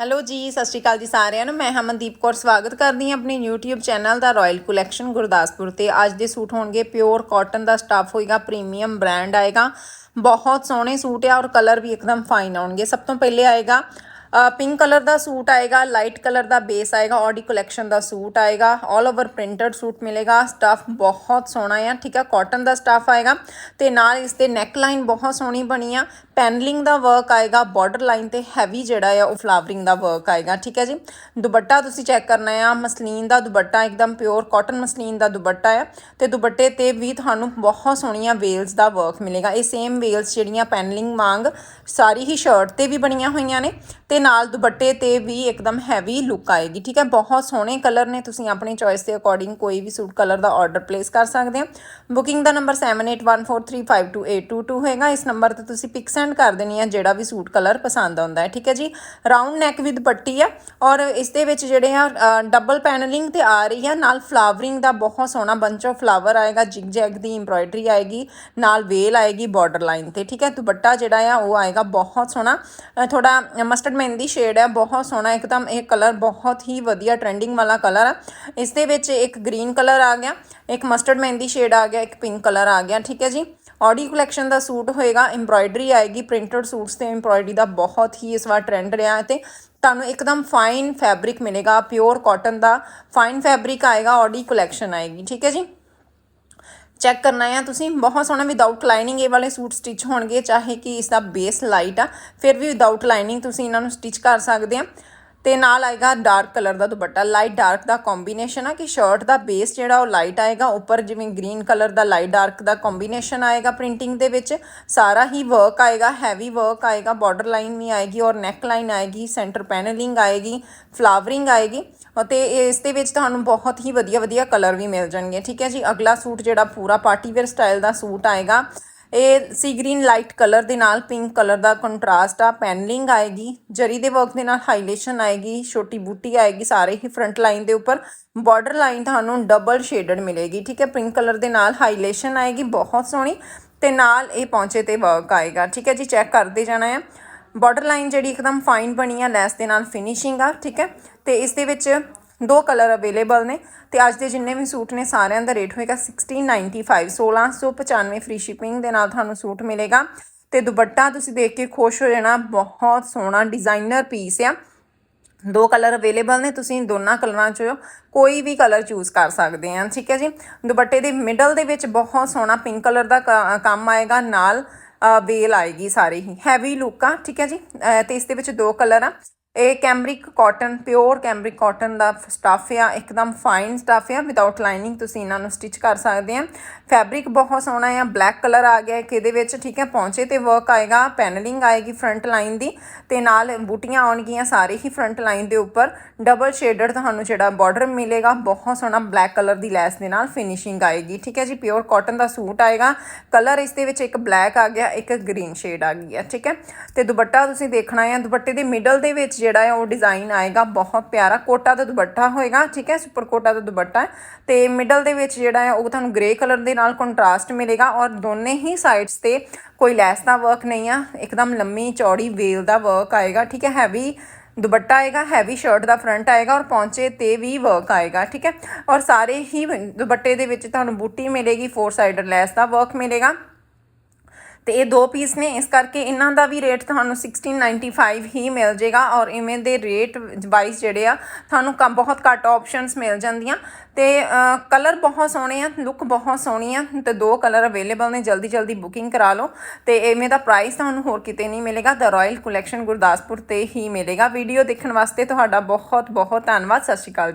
Hello ਜੀ, ਸਤਿ ਸ਼੍ਰੀ ਅਕਾਲ ਜੀ ਸਾਰਿਆਂ ਨੂੰ। ਮੈਂ ਹਮਨਦੀਪ ਕੌਰ। ਸਵਾਗਤ ਕਰਦੀ ਹਾਂ ਆਪਣੇ YouTube ਚੈਨਲ ਦਾ ਰਾਇਲ ਕਲੈਕਸ਼ਨ ਗੁਰਦਾਸਪੁਰ ਤੇ। ਅੱਜ ਦੇ ਸੂਟ ਹੋਣਗੇ ਪਿਓਰ ਕਾਟਨ ਦਾ ਸਟੱਫ ਹੋਏਗਾ ਪ੍ਰੀਮੀਅਮ ਬ੍ਰਾਂਡ ਆਏਗਾ। ਬਹੁਤ ਸੋਹਣੇ ਸੂਟ ਆ ਔਰ ਕਲਰ ਵੀ ਇੱਕਦਮ ਫਾਈਨ ਆਉਣਗੇ। ਸਭ ਤੋਂ ਪਹਿਲੇ ਆਏਗਾ ਪਿੰਕ ਕਲਰ ਦਾ ਸੂਟ ਆਏਗਾ ਲਾਈਟ ਕਲਰ ਦਾ ਬੇਸ ਆਏਗਾ ਔਡੀ ਕਲੈਕਸ਼ਨ ਦਾ ਸੂਟ ਆਏਗਾ 올 ਓਵਰ ਪ੍ਰਿੰਟਡ ਸੂਟ ਮਿਲੇਗਾ ਸਟੱਫ ਬਹੁਤ ਸੋਹਣਾ ਆ, ਠੀਕ ਆ ਕਾਟਨ ਦਾ ਸਟੱਫ ਆਏਗਾ, ਤੇ ਨਾਲ ਇਸ 'ਤੇ ਨੈਕ ਲਾਈਨ ਬਹੁਤ ਸੋਹਣੀ ਬਣੀ ਆ ਪੈਨਲਿੰਗ ਦਾ ਵਰਕ ਆਏਗਾ ਬਾਰਡਰ ਲਾਈਨ ਤੇ ਹੈਵੀ ਜਿਹੜਾ ਆ, ਉਹ ਫਲਾਵਰਿੰਗ ਦਾ ਵਰਕ ਆਏਗਾ, ਠੀਕ ਹੈ ਜੀ। ਦੁਪੱਟਾ ਤੁਸੀਂ ਚੈੱਕ ਕਰਨਾ ਆ, ਮਸਲੀਨ ਦਾ ਦੁਪੱਟਾ ਇੱਕਦਮ ਪਿਓਰ ਕਾਟਨ ਮਸਲੀਨ ਦਾ ਦੁਪੱਟਾ ਆ, ਤੇ ਦੁਪੱਟੇ ਤੇ ਵੀ ਤੁਹਾਨੂੰ ਬਹੁਤ ਸੋਹਣੀਆਂ ਵੇਲਸ ਦਾ ਵਰਕ ਮਿਲੇਗਾ, ਇਹ ਸੇਮ ਵੇਲਸ ਜਿਹੜੀਆਂ ਪੈਨਲਿੰਗ ਵਾਂਗ ਸਾਰੀ ਹੀ ਸ਼ਰਟ ਤੇ ਵੀ ਬਣੀਆਂ ਹੋਈਆਂ ਨੇ, ਤੇ ਨਾਲ ਦੁਪੱਟੇ ਤੇ ਵੀ ਇੱਕਦਮ ਹੈਵੀ ਲੁੱਕ ਆਏਗੀ ਠੀਕ ਹੈ? ਬਹੁਤ ਸੋਹਣੇ ਕਲਰ ਨੇ ਤੁਸੀਂ ਆਪਣੀ ਚੋਇਸ ਦੇ ਅਕੋਰਡਿੰਗ ਕੋਈ ਵੀ ਸੂਟ ਕਲਰ ਦਾ ਆਰਡਰ ਪਲੇਸ ਕਰ ਸਕਦੇ ਹੋ। ਬੁਕਿੰਗ ਦਾ ਨੰਬਰ 7814352222 ਹੋਏਗਾ। ਇਸ ਨੰਬਰ ਤੇ ਤੁਸੀਂ ਪਿਕ ਸੈਂਡ ਕਰ ਦੇਣੀ ਹੈ ਜਿਹੜਾ ਵੀ ਸੂਟ ਕਲਰ ਪਸੰਦ ਆਉਂਦਾ ਹੈ ਠੀਕ ਹੈ ਜੀ? ਰਾਉਂਡ ਨੈਕ ਵਿਦ ਪੱਟੀ ਆ ਔਰ ਇਸ ਦੇ ਵਿੱਚ ਜਿਹੜੇ ਆ ਡਬਲ ਪੈਨਲਿੰਗ ਤੇ ਆ ਰਹੀ ਆ। ਨਾਲ ਫਲਾਵਰਿੰਗ ਦਾ ਬਹੁਤ ਸੋਹਣਾ ਬੰਚ ਆਫ ਫਲਾਵਰ ਆਏਗਾ ਜਿਗ ਜੈਗ ਦੀ ਐਮਬ੍ਰਾਇਡਰੀ ਆਏਗੀ ਨਾਲ ਵੇਲ ਆਏਗੀ ਬਾਰਡਰ ਲਾਈਨ ਤੇ ਠੀਕ ਹੈ? ਦੁਪੱਟਾ ਜਿਹੜਾ ਆ ਉਹ ਆਏਗਾ ਬਹੁਤ ਸੋਹਣਾ। ਅ, ਥੋੜਾ ਮਸਟਰਡ ਮਹਿੰਦੀ ਸ਼ੇਡ ਹੈ ਬਹੁਤ ਸੋਹਣਾ, ਇੱਕਦਮ ਇਹ ਕਲਰ ਬਹੁਤ ਹੀ ਵਧੀਆ ਟ੍ਰੈਂਡਿੰਗ ਵਾਲਾ ਕਲਰ ਆ। ਇਸ ਦੇ ਵਿੱਚ ਇੱਕ ਗ੍ਰੀਨ ਕਲਰ ਆ ਗਿਆ, ਇੱਕ ਮਸਟਰਡ ਮਹਿੰਦੀ ਸ਼ੇਡ ਆ ਗਿਆ, ਇੱਕ ਪਿੰਕ ਕਲਰ ਆ ਗਿਆ, ਠੀਕ ਹੈ ਜੀ? ਆਡੀ ਕਲੈਕਸ਼ਨ ਦਾ ਸੂਟ ਹੋਏਗਾ ਐਮਬ੍ਰਾਇਡਰੀ ਆਏਗੀ ਪ੍ਰਿੰਟਡ ਸੂਟਸ ਤੇ ਐਮਬ੍ਰਾਇਡਰੀ ਦਾ ਬਹੁਤ ਹੀ ਇਸ ਵਾਰ ਟ੍ਰੈਂਡ ਰਿਹਾ ਹੈ ਤੇ ਤੁਹਾਨੂੰ ਇੱਕਦਮ ਫਾਈਨ ਫੈਬਰਿਕ ਮਿਲੇਗਾ ਪਿਓਰ ਕਾਟਨ ਦਾ ਫਾਈਨ ਫੈਬਰਿਕ ਆਏਗਾ ਆਡੀ ਕਲੈਕਸ਼ਨ ਆਏਗੀ, ਠੀਕ ਹੈ ਜੀ? ਚੈੱਕ ਕਰਨਾ ਆ। ਤੁਸੀਂ ਬਹੁਤ ਸੋਹਣਾ ਵਿਦਆਊਟ ਲਾਈਨਿੰਗ ਇਹ ਵਾਲੇ ਸੂਟ ਸਟਿਚ ਹੋਣਗੇ, ਚਾਹੇ ਕਿ ਇਸ ਦਾ ਬੇਸ ਲਾਈਟ ਆ। ਫਿਰ ਵੀ ਵਿਦਆਊਟ ਲਾਈਨਿੰਗ ਤੁਸੀਂ ਇਹਨਾਂ ਨੂੰ ਸਟਿਚ ਕਰ ਸਕਦੇ ਆ। ਤੇ ਨਾਲ ਆਏਗਾ ਡਾਰਕ ਕਲਰ ਦਾ ਦੁਪੱਟਾ। ਲਾਈਟ ਡਾਰਕ ਦਾ ਕੰਬੀਨੇਸ਼ਨ ਆ ਕਿ ਸ਼ਰਟ ਦਾ ਬੇਸ ਜਿਹੜਾ ਉਹ ਲਾਈਟ ਆਏਗਾ, ਉੱਪਰ ਜਿਵੇਂ ਗ੍ਰੀਨ ਕਲਰ ਦਾ ਲਾਈਟ ਡਾਰਕ ਦਾ ਕੰਬੀਨੇਸ਼ਨ ਆਏਗਾ ਪ੍ਰਿੰਟਿੰਗ ਦੇ ਵਿੱਚ। ਸਾਰਾ ਹੀ ਵਰਕ ਆਏਗਾ ਹੈਵੀ ਵਰਕ ਆਏਗਾ ਬਾਰਡਰ ਲਾਈਨ ਵੀ ਆਏਗੀ ਔਰ ਨੈਕ ਲਾਈਨ ਆਏਗੀ ਸੈਂਟਰ ਪੈਨਲਿੰਗ ਆਏਗੀ ਫਲਾਵਰਿੰਗ ਆਏਗੀ। ਅਤੇ ਇਸ ਦੇ ਵਿੱਚ ਤੁਹਾਨੂੰ ਬਹੁਤ ਹੀ ਵਧੀਆ ਵਧੀਆ ਕਲਰ ਵੀ ਮਿਲ ਜਾਣਗੇ। ਠੀਕ ਹੈ ਜੀ, ਅਗਲਾ ਸੂਟ ਜਿਹੜਾ ਪੂਰਾ ਪਾਰਟੀ ਵੇਅਰ ਸਟਾਈਲ ਦਾ ਸੂਟ ਆਏਗਾ। ਇਹ ਸੀ ਗ੍ਰੀਨ ਲਾਈਟ ਕਲਰ ਦੇ ਨਾਲ, ਪਿੰਕ ਕਲਰ ਦਾ ਕੰਟਰਾਸਟ ਆ, ਪੈਨਲਿੰਗ ਆਏਗੀ, ਜਰੀ ਦੇ ਵਰਕ ਦੇ ਨਾਲ ਹਾਈਲਾਈਟੇਸ਼ਨ ਆਏਗੀ, ਛੋਟੀ ਬੂਟੀ ਆਏਗੀ ਸਾਰੇ ਹੀ ਫਰੰਟ ਲਾਈਨ ਦੇ ਉੱਪਰ, ਬਾਰਡਰ ਲਾਈਨ ਤੁਹਾਨੂੰ ਡਬਲ ਸ਼ੇਡਡ ਮਿਲੇਗੀ, ਠੀਕ ਹੈ, ਪਿੰਕ ਕਲਰ ਦੇ ਨਾਲ ਹਾਈਲਾਈਟੇਸ਼ਨ ਆਏਗੀ, ਬਹੁਤ ਸੋਹਣੀ, ਤੇ ਨਾਲ ਇਹ ਪੌਂਚੇ ਤੇ ਵਰਕ ਆਏਗਾ, ਠੀਕ ਹੈ ਜੀ, ਚੈੱਕ ਕਰਦੇ ਜਾਣਾ ਹੈ, ਬਾਰਡਰ ਲਾਈਨ ਜਿਹੜੀ ਇੱਕਦਮ ਫਾਈਨ ਬਣੀ ਆ, ਲੈਸ ਦੇ ਨਾਲ ਫਿਨਿਸ਼ਿੰਗ ਆ, ਠੀਕ ਹੈ, ਤੇ ਇਸ ਦੇ ਵਿੱਚ ਦੋ ਕਲਰ ਅਵੇਲੇਬਲ ਨੇ ਤੇ ਅੱਜ ਦੇ ਜਿੰਨੇ ਵੀ ਸੂਟ ਨੇ ਸਾਰਿਆਂ ਦਾ ਰੇਟ ਹੋਏਗਾ 1695 1695 ਫ੍ਰੀ ਸ਼ਿਪਿੰਗ ਦੇ ਨਾਲ ਤੁਹਾਨੂੰ ਸੂਟ ਮਿਲੇਗਾ। ਤੇ ਦੁਪੱਟਾ ਤੁਸੀਂ ਦੇਖ ਕੇ ਖੁਸ਼ ਹੋ ਜਾਣਾ ਬਹੁਤ ਸੋਹਣਾ ਡਿਜ਼ਾਈਨਰ ਪੀਸ ਆ। ਦੋ ਕਲਰ ਅਵੇਲੇਬਲ ਨੇ ਤੁਸੀਂ ਦੋਨਾਂ ਕਲਰਾਂ ਚੋਂ ਕੋਈ ਵੀ ਕਲਰ ਚੂਜ਼ ਕਰ ਸਕਦੇ ਆ ਠੀਕ ਹੈ ਜੀ? ਦੁਪੱਟੇ ਦੇ ਮਿਡਲ ਦੇ ਵਿੱਚ ਬਹੁਤ ਸੋਹਣਾ ਪਿੰਕ ਕਲਰ ਦਾ ਕ- ਕੰਮ ਆਏਗਾ ਨਾਲ ਵੇਲ ਆਏਗੀ ਸਾਰੇ ਹੀ ਹੈਵੀ ਲੁੱਕ ਆ ਠੀਕ ਹੈ ਜੀ? ਅ, ਤੇ ਇਸ ਦੇ ਵਿੱਚ ਦੋ ਕਲਰ ਆ। ਇਹ cambric cotton pure cambric cotton ਦਾ ਸਟੱਫ ਆ, ਇੱਕਦਮ ਫਾਈਨ ਸਟੱਫ ਆ ਵਿਦਆਊਟ ਲਾਈਨਿੰਗ ਤੁਸੀਂ ਇਹਨਾਂ ਨੂੰ ਸਟਿਚ ਕਰ ਸਕਦੇ ਆ। ਫੈਬਰਿਕ ਬਹੁਤ ਸੋਹਣਾ ਆ ਬਲੈਕ ਕਲਰ ਆ ਗਿਆ ਕਿ ਇਹਦੇ ਵਿੱਚ ਠੀਕ ਹੈ ਪੌਂਚੇ ਤੇ ਵਰਕ ਆਏਗਾ ਪੈਨਲਿੰਗ ਆਏਗੀ ਫਰੰਟ ਲਾਈਨ ਦੀ, ਤੇ ਨਾਲ ਬੂਟੀਆਂ ਆਉਣਗੀਆਂ ਸਾਰੇ ਹੀ ਫਰੰਟ ਲਾਈਨ ਦੇ ਉੱਪਰ। ਡਬਲ ਸ਼ੇਡਡ ਤੁਹਾਨੂੰ ਜਿਹੜਾ ਬਾਰਡਰ ਮਿਲੇਗਾ, ਬਹੁਤ ਸੋਹਣਾ ਬਲੈਕ ਕਲਰ ਦੀ ਲੈਸ ਦੇ ਨਾਲ ਫਿਨਿਸ਼ਿੰਗ ਆਏਗੀ, ਠੀਕ ਹੈ ਜੀ ਪਿਓਰ ਕਾਟਨ ਦਾ ਸੂਟ ਆਏਗਾ। ਕਲਰ ਇਸ ਦੇ ਵਿੱਚ ਇੱਕ ਬਲੈਕ ਆ ਗਿਆ, ਇੱਕ ਗ੍ਰੀਨ ਸ਼ੇਡ ਆ ਗਈ ਹੈ ਠੀਕ ਹੈ ਤੇ ਦੁਪੱਟਾ ਤੁਸੀਂ ਦੇਖਣਾ ਹੈ ਦੁਪੱਟੇ ਦੇ ਮਿਡਲ ਦੇ ਵਿੱਚ ਜਿਹੜਾ ਹੈ, ਉਹ ਡਿਜ਼ਾਈਨ ਆਏਗਾ, ਬਹੁਤ ਪਿਆਰਾ ਕੋਟਾ ਦਾ ਦੁਪੱਟਾ ਹੋਏਗਾ, ਠੀਕ ਹੈ ਸੁਪਰ ਕੋਟਾ ਦਾ ਦੁਪੱਟਾ ਹੈ। ਤੇ ਮਿਡਲ ਦੇ ਵਿੱਚ ਜਿਹੜਾ ਹੈ, ਉਹ ਤੁਹਾਨੂੰ ਗ੍ਰੇ ਕਲਰ ਦੇ ਨਾਲ ਕੰਟਰਾਸਟ ਮਿਲੇਗਾ ਔਰ ਦੋਨੇ ਹੀ ਸਾਈਡਸ ਤੇ ਕੋਈ ਲੈਸ ਦਾ ਵਰਕ ਨਹੀਂ ਆ, ਇੱਕਦਮ ਲੰਮੀ ਚੌੜੀ ਵੇਲ ਦਾ ਵਰਕ ਆਏਗਾ, ਠੀਕ ਹੈ ਹੈਵੀ ਦੁਪੱਟਾ ਆਏਗਾ ਹੈਵੀ ਸ਼ਰਟ ਦਾ ਫਰੰਟ ਆਏਗਾ ਔਰ ਪੌਂਚੇ ਤੇ ਵੀ ਵਰਕ ਆਏਗਾ, ਠੀਕ ਹੈ। ਔਰ ਸਾਰੇ ਹੀ ਦੁਪੱਟੇ ਦੇ ਵਿੱਚ ਤੁਹਾਨੂੰ ਬੂਟੀ ਮਿਲੇਗੀ ਫੋਰ ਸਾਈਡਡ ਲੈਸ ਦਾ ਵਰਕ ਮਿਲੇਗਾ। ਤੇ ਇਹ ਦੋ ਪੀਸ ਨੇ, ਇਸ ਕਰਕੇ ਇਹਨਾਂ ਦਾ ਵੀ ਰੇਟ ਤੁਹਾਨੂੰ 1695 ਹੀ ਮਿਲ ਜੇਗਾ ਔਰ ਇਵੇਂ ਦੇ ਰੇਟ ਵਾਈਜ਼ ਜਿਹੜੇ ਆ, ਤੁਹਾਨੂੰ ਕਮ ਬਹੁਤ ਘੱਟ ਆਪਸ਼ਨਸ ਮਿਲ ਜਾਂਦੀਆਂ। ਤੇ ਕਲਰ ਬਹੁਤ ਸੋਹਣੇ ਆ ਲੁੱਕ ਬਹੁਤ ਸੋਹਣੀ ਆ, ਤੇ ਦੋ ਕਲਰ ਅਵੇਲੇਬਲ ਨੇ, ਜਲਦੀ ਜਲਦੀ ਬੁਕਿੰਗ ਕਰਾ ਲਓ। ਤੇ ਇਵੇਂ ਦਾ ਪ੍ਰਾਈਸ ਤੁਹਾਨੂੰ ਹੋਰ ਕਿਤੇ ਨਹੀਂ ਮਿਲੇਗਾ ਦ ਰਾਇਲ ਕਲੈਕਸ਼ਨ ਗੁਰਦਾਸਪੁਰ ਤੇ ਹੀ ਮਿਲੇਗਾ। ਵੀਡੀਓ ਦੇਖਣ ਵਾਸਤੇ ਤੁਹਾਡਾ ਬਹੁਤ ਬਹੁਤ ਧੰਨਵਾਦ, ਸਤਿ ਸ਼੍ਰੀ ਅਕਾਲ